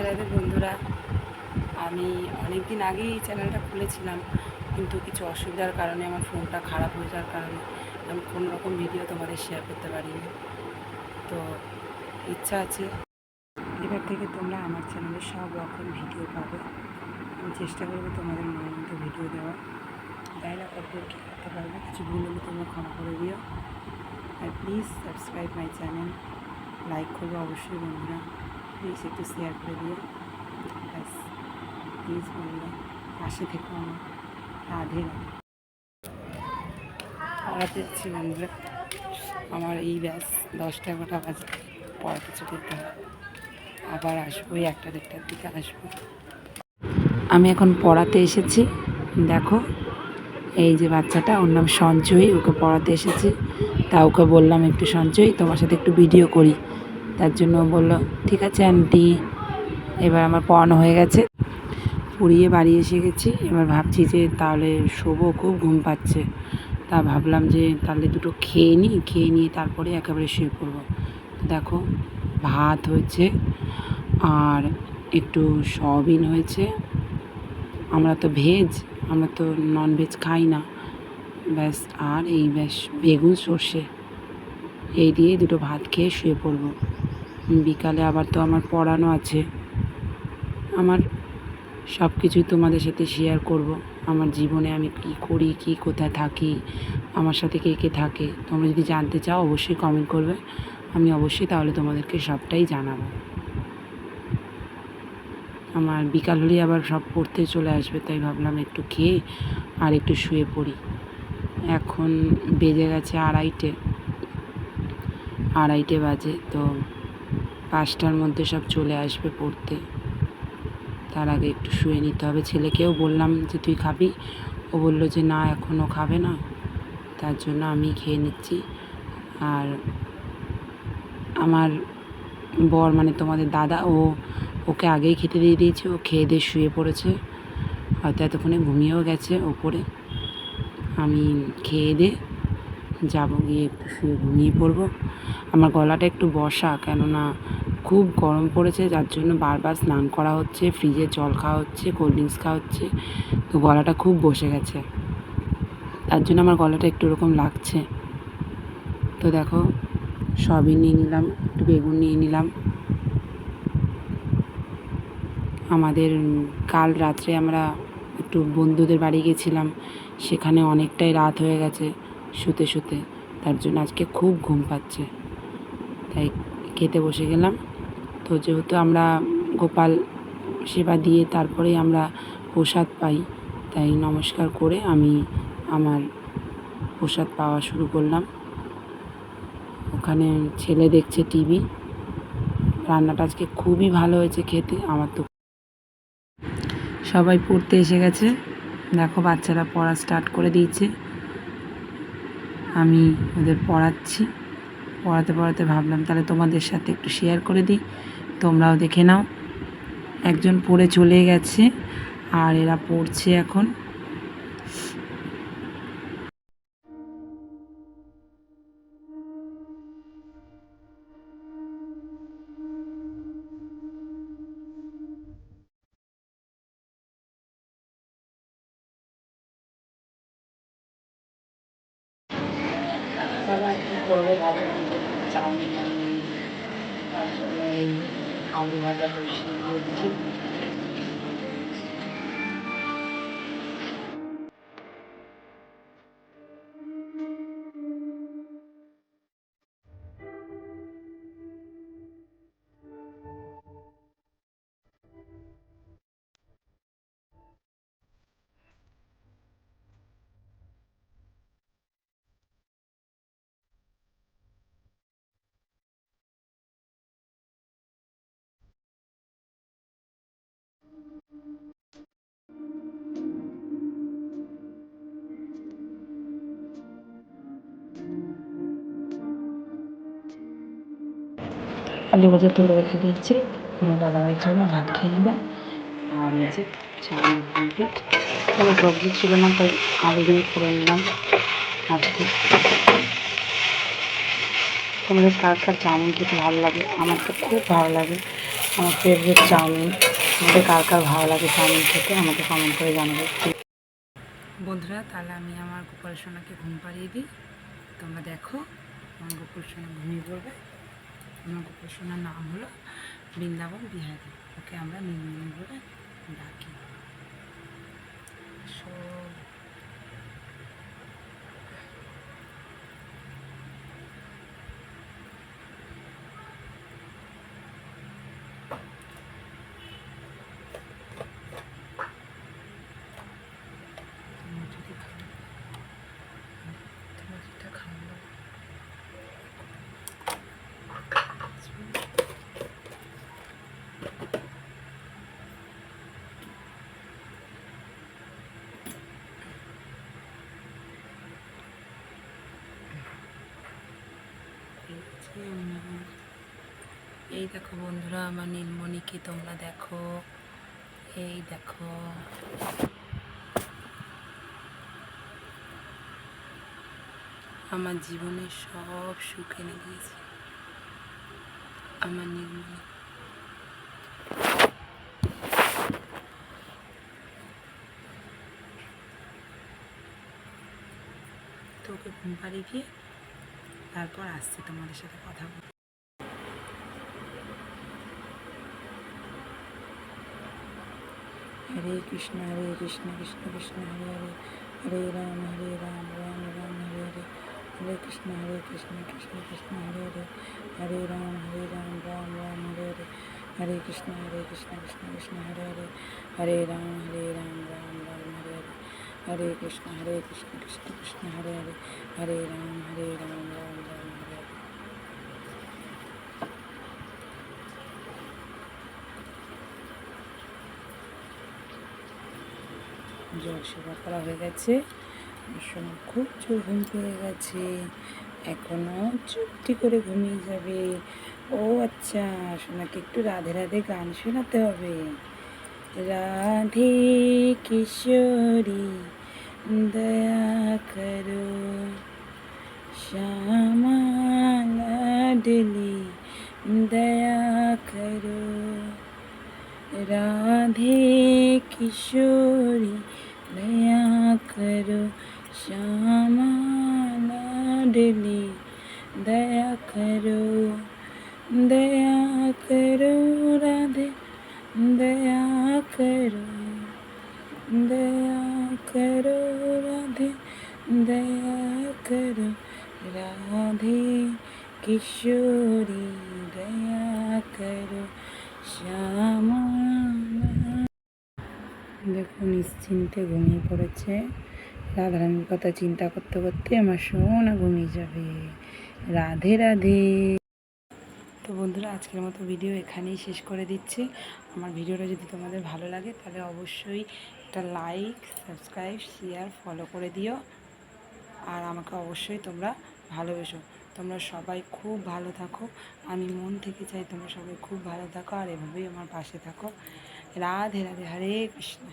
রাধে রাধে বন্ধুরা, আমি অনেক দিন আগেই এই চ্যানেলটা খুলেছিলাম, কিন্তু কিছু অসুবিধার কারণে, আমার ফোনটা খারাপ হয়ে যাওয়ার কারণে আমি কোনো রকম ভিডিও তোমাদের শেয়ার করতে পারিনি। তো ইচ্ছা আছে, এবার থেকে তোমরা আমার চ্যানেলে সব রকম ভিডিও পাবে। আমি চেষ্টা করব তোমাদের মনের মতো ভিডিও দেওয়া তাইলে কতদূর কী করতে পারবে, কিছু ভুল হলে তোমরা ক্ষমা করে দিও। আর please subscribe my channel like করবে অবশ্যই বন্ধুরা। প্লিজ একটু শেয়ার করে দিও। ব্যাস প্লিজ বন্ধুরা পাশে থেকে আমার, রাধে পড়াতে যাচ্ছি আমার এই ব্যাস দশটা এগারোটা বাজে, পড়াতে চলে যেতে হবে আবার আসব ওই একটা দেড়টার দিকে, আসব। আমি এখন পড়াতে এসেছি, দেখো, এই যে বাচ্চাটা, ওর নাম সঞ্চয়ী ওকে পড়াতে এসেছি। তা ওকে বললাম একটু সঞ্চয়ী তোমার সাথে একটু ভিডিও করি। তার জন্য বলল, ঠিক আছে আন্টি। এবার আমার পড়ানো হয়ে গেছে। পুড়িয়ে বাড়ি এসে গেছি। এবার ভাবছি যে তাহলে শোবো, খুব ঘুম পাচ্ছে। তা ভাবলাম যে তাহলে দুটো খেয়ে নিই, খেয়ে নিয়ে তারপরে একেবারে শুয়ে পড়ব। দেখো, ভাত হয়েছে আর একটু সয়াবিন হয়েছে। আমরা তো ভেজ, আমরা তো নন ভেজ খাই না। ব্যাস, আর এই ব্যাস, বেগুন সর্ষে। এই দিয়ে দুটো ভাত খেয়ে শুয়ে পড়ব। বিকালে আবার তো আমার পড়ানো আছে। আমার সব কিছুই তোমাদের সাথে শেয়ার করব। আমার জীবনে আমি কী করি, কী কোথায় থাকি, আমার সাথে কে কে থাকে, তোমরা যদি জানতে চাও অবশ্যই কমেন্ট করবে। আমি অবশ্যই তাহলে তোমাদেরকে সবটাই জানাব। আমার বিকাল হলেই আবার সব পড়তে চলে আসবে, তাই ভাবলাম একটু খেয়ে আর একটু শুয়ে পড়ি। এখন বেজে গেছে আড়াইটে আড়াইটে বাজে, তো পাঁচটার মধ্যে সব চলে আসবে পড়তে। তার আগে একটু শুয়ে নিতে হবে। ছেলেকেও বললাম যে, তুই খাবি? ও বলল যে, না এখনও খাবে না। তার জন্য আমি খেয়ে নিচ্ছি। আর আমার বর মানে তোমাদের দাদা, ও, ওকে আগেই খেতে দিয়ে দিয়েছে। ও খেয়ে দিয়ে শুয়ে পড়েছে। হয়তো এতক্ষণে ঘুমিয়েও গেছে ওপরে। আমি খেয়ে দিয়ে যাব, গিয়ে একটু শুয়ে ঘুমিয়ে পড়ব। আমার গলাটা একটু বসা, কেননা খুব গরম পড়েছে, যার জন্য বারবার স্নান করা হচ্ছে, ফ্রিজে জল খাওয়া হচ্ছে কোল্ড ড্রিঙ্কস খাওয়া হচ্ছে, তো গলাটা খুব বসে গেছে। তার জন্য আমার গলাটা একটু ওরকম লাগছে। তো দেখো, সবই নিয়ে নিলাম, একটু বেগুন নিয়ে নিলাম। আমাদের কাল রাত্রে আমরা একটু বন্ধুদের বাড়ি গেছিলাম, সেখানে অনেকটাই রাত হয়ে গেছে শুতে শুতে, তার জন্য আজকে খুব ঘুম পাচ্ছে। তাই খেতে বসে গেলাম। তো যেহেতু আমরা গোপাল সেবা দিয়ে তারপরেই আমরা প্রসাদ পাই, তাই নমস্কার করে আমি আমার প্রসাদ পাওয়া শুরু করলাম। ওখানে ছেলে দেখছে টিভি। রান্নাটা আজকে খুবই ভালো হয়েছে খেতে, আমার তো সবাই পড়তে এসে গেছে। দেখো বাচ্চারা পড়া স্টার্ট করে দিয়েছে। আমি ওদের পড়াচ্ছি। পড়াতে পড়াতে ভাবলাম তাহলে তোমাদের সাথে একটু শেয়ার করে দিই। তোমরাও দেখে নাও। একজন পড়ে চলে গেছে আর এরা পড়ছে এখন। বাবা কি চাউমিন এই আলু ভাজা আলু ভাজা তুলে রেখে দিয়েছি। দাদাভাই খাবে, ভাত খেয়ে নেবে। আর এই যে চাউমিন কোনো সবজি ছিল না, তাই আলু দিয়ে করে নিলাম আজকে। তোমাদের কার কার চাউমিন খেতে ভালো লাগে? আমার তো খুব ভালো লাগে। আমার ফেভারিট চাউমিন। আমাদের কার কার ভালো লাগে চাউমিন খেতে, আমাকে কমেন্ট করে জানাবে। বন্ধুরা, তাহলে আমি আমার গোপাল সোনাকে ঘুম পাড়িয়ে দিই। তোমরা দেখো, আমার গোপাল সোনা ঘুমিয়ে পড়বে। আমার গোপাল সোনার নাম হলো বৃন্দাবন বিহারী। ওকে আমরা নীলমণি বলে ডাকি। সো তোমার যদি ভালো তোমার যেটা খাওয়ানো এই দেখো বন্ধুরা, আমার নীলমণিকে তোমরা দেখো। এই দেখো। আমার জীবনে সব সুখ এনে দিয়েছে। আমার নীলমণি। তোকে পাড়িয়ে গিয়ে তারপর আসছি তোমাদের সাথে কথা বল হরে কৃষ্ণ হরে কৃষ্ণ কৃষ্ণ কৃষ্ণ, হরে হরে হরে রাম হরে রাম রাম রাম, হরে হরে হরে কৃষ্ণ হরে কৃষ্ণ কৃষ্ণ কৃষ্ণ, হরে হরে হরে রাম হরে রাম রাম রাম, হরে হরে হরে কৃষ্ণ হরে কৃষ্ণ কৃষ্ণ কৃষ্ণ, হরে হরে হরে রাম হরে রাম রাম রাম, হরে হরে হরে কৃষ্ণ হরে কৃষ্ণ কৃষ্ণ কৃষ্ণ, হরে হরে হরে রাম হরে রাম রাম রাম, হরে জল সেবা করা হয়ে গেছে সোনা খুব জোর ঘুম পেয়ে গেছে, এখনও চুপটি করে ঘুমিয়ে যাবে। ও আচ্ছা সোনাকে একটু রাধে রাধে গান শোনাতে হবে। রাধে কিশোরী। दया करो। श्यामा लाडली दया करो। राधे किशोरी, दया करो। श्यामा लाडली दया करो। दया करो राधे, दया करो। दया करो राधे दया करो राधे किशोरी दया करो শ্যামা দেখো নিশ্চিন্তে ঘুমিয়ে পড়েছে রাধারানীর কথা চিন্তা করতে করতে আমার সোনা ঘুমিয়ে যাবে রাধে রাধে তো বন্ধুরা আজকের মতো ভিডিও এখানেই শেষ করে দিচ্ছি আমার ভিডিওটা যদি তোমাদের ভালো লাগে তাহলে অবশ্যই একটা লাইক সাবস্ক্রাইব শেয়ার ফলো করে দিও। আর আমাকে অবশ্যই তোমরা ভালোবেসো। তোমরা সবাই খুব ভালো থাকো। আমি মন থেকে চাই তোমরা সবাই খুব ভালো থাকো। আর এভাবেই আমার পাশে থাকো। রাধে রাধে, হরে কৃষ্ণ।